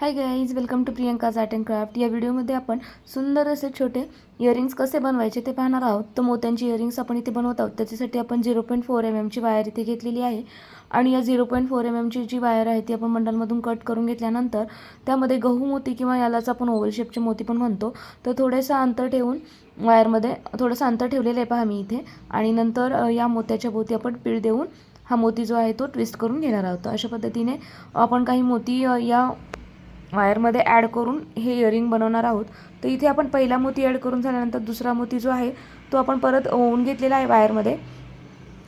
Hi guys welcome to Priyanka's art and craft या व्हिडिओमध्ये आपण सुंदर असे छोटे इयरिंग्स कसे बनवायचे ते पाहणार आहोत. तर मोत्यांची इयरिंग्स आपण इथे बनवत आहोत. त्याच्यासाठी आपण झिरो पॉईंट फोर एम एमची वायर इथे घेतलेली आहे. आणि या झिरो पॉईंट फोर एम एमची जी वायर आहे ती आपण बंडलमधून कट करून घेतल्यानंतर त्यामध्ये गहू मोती किंवा यालाच आपण ओव्हल शेपचे मोती पण म्हणतो. तर थोडंसं अंतर ठेवून वायरमध्ये थोडंसं अंतर ठेवलेलं आहे पहा मी इथे. आणि नंतर या मोत्याच्या भोवती आपण पीळ देऊन हा मोती जो आहे तो ट्विस्ट करून घेणार आहोत. अशा पद्धतीने आपण काही मोती या वायरमध्ये ॲड करून हे इयरिंग बनवणार आहोत. तर इथे आपण पहिला मोती ॲड करून झाल्यानंतर दुसरा मोती जो आहे तो आपण परत ओवून घेतलेला आहे वायरमध्ये.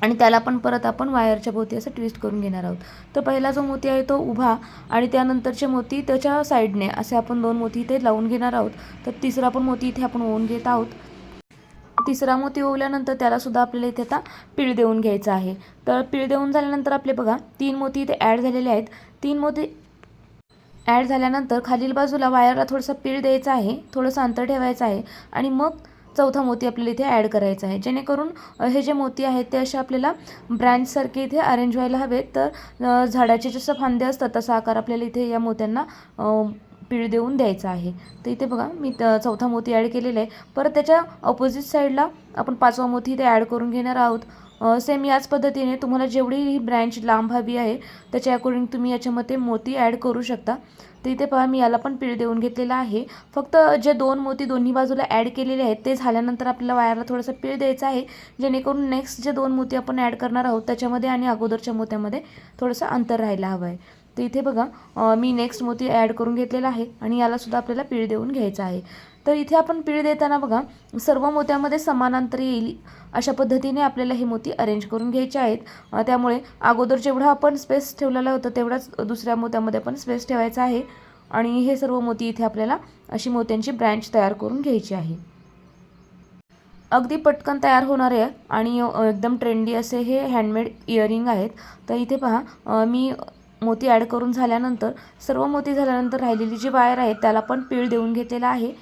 आणि त्याला पण परत आपण वायरच्या भोवती असं ट्विस्ट करून घेणार आहोत. तर पहिला जो मोती आहे तो उभा. आणि त्यानंतरचे मोती त्याच्या साईडने असे आपण दोन मोती इथे लावून घेणार आहोत. तर तिसरा पण मोती इथे आपण ओवून घेत आहोत. तिसरा मोती ओवल्यानंतर त्यालासुद्धा आपल्याला इथे आता पीळ देऊन घ्यायचं आहे. तर पीळ देऊन झाल्यानंतर आपले बघा तीन मोती इथे ॲड झालेले आहेत. तीन मोती ॲड झाल्यानंतर खालील बाजूला वायरला थोडंसं पीळ द्यायचं आहे थोडंसं अंतर ठेवायचं आहे आणि मग चौथा मोती आपल्याला इथे ॲड करायचा आहे. जेणेकरून हे जे मोती आहेत ते असे आपल्याला ब्रँचसारखे इथे अरेंज व्हायला हवेत. तर झाडाचे जसं फांदे असतात तसा आकार आपल्याला इथे या मोत्यांना पीळ देऊन द्यायचा आहे. तर इथे बघा मी चौथा मोती ॲड केलेला आहे. परत त्याच्या ऑपोजिट साईडला आपण पाचवा मोती इथे ॲड करून घेणार आहोत. सेम याच पद्धतीने तुम्हाला जेवढी ही ब्रँच लांब हवी आहे त्याच्या अकॉर्डिंग तुम्ही याच्यामध्ये मोती ॲड करू शकता. तर इथे पहा मी याला पण पीळ देऊन घेतलेला आहे. फक्त जे दोन मोती दोन्ही बाजूला ॲड केलेले आहेत ते झाल्यानंतर आपल्याला वायरला थोडंसं पीळ द्यायचं आहे. जेणेकरून नेक्स्ट जे दोन मोती आपण ॲड करणार आहोत त्याच्यामध्ये आणि अगोदरच्या मोत्यामध्ये थोडंसं अंतर राहायला हवं आहे. तर इथे बघा मी नेक्स्ट मोती ॲड करून घेतलेला आहे आणि यालासुद्धा आपल्याला पीळ देऊन घ्यायचं आहे. तर इथे आपण पीळ देताना बघा सर्व मोत्यामध्ये समानांतर येईल अशा पद्धतीने आपल्याला हे मोती अरेंज करून घ्यायचे आहेत. त्यामुळे अगोदर जेवढा आपण स्पेस ठेवलेला होता तेवढाच दुसऱ्या मोत्यामध्ये पण स्पेस ठेवायचा आहे. आणि हे सर्व मोती इथे आपल्याला अशी मोत्यांची ब्रँच तयार करून घ्यायची आहे. अगदी पटकन तयार होणारे आणि एकदम ट्रेंडी असे हे हँडमेड इयरिंग आहेत. तर इथे पहा मी मोती ॲड करून झाल्यानंतर सर्व मोती झाल्यानंतर राहिलेली जी वायर आहे त्याला पण पीळ देऊन घेतलेला आहे.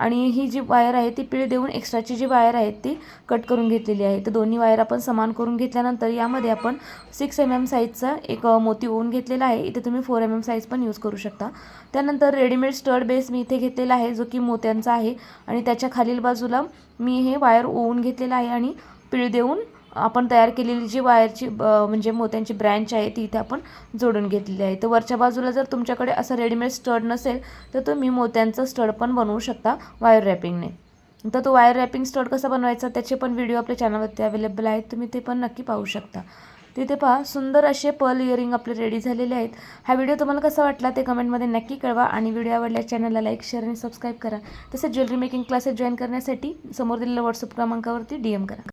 आणि ही जी वायर आहे ती पीळ देऊन एक्स्ट्राची जी वायर आहे ती कट करून घेतलेली आहे. तर दोन्ही वायर आपण समान करून घेतल्यानंतर यामध्ये आपण सिक्स एम एम साईजचा एक मोती ओवून घेतलेला आहे. इथे तुम्ही फोर एम एम साईज पण यूज करू शकता. त्यानंतर रेडीमेड स्टड बेस मी इथे घेतलेला आहे जो की मोत्यांचा आहे. आणि त्याच्या खालील बाजूला मी हे वायर ओवून घेतलेलं आहे आणि पीळ देऊन आपण तयार केलेली जी वायरची ब- म्हणजे मोत्यांची ब्रँच आहे ती इथे आपण जोडून घेतलेली आहे. तर वरच्या बाजूला जर तुमच्याकडे असं रेडीमेड स्टड नसेल तर तुम्ही मोत्यांचं स्टड पण बनवू शकता वायर रॅपिंगने. तर तो वायर रॅपिंग स्टड कसा बनवायचा त्याचे पण व्हिडिओ आपल्या चॅनलवरती अवेलेबल आहेत तुम्ही ते पण नक्की पाहू शकता. तिथे पहा सुंदर असे पर्ल इयरिंग आपले रेडी झालेले आहेत. हा व्हिडिओ तुम्हाला कसा वाटला ते कमेंटमध्ये नक्की कळवा आणि व्हिडिओ आवडल्या चॅनलला लाईक शेअर आणि सबस्क्राईब करा. तसेच ज्वेलरी मेकिंग क्लासेस जॉईन करण्यासाठी समोर दिलेल्या व्हॉट्सअप क्रमांकावरती डी एम करा.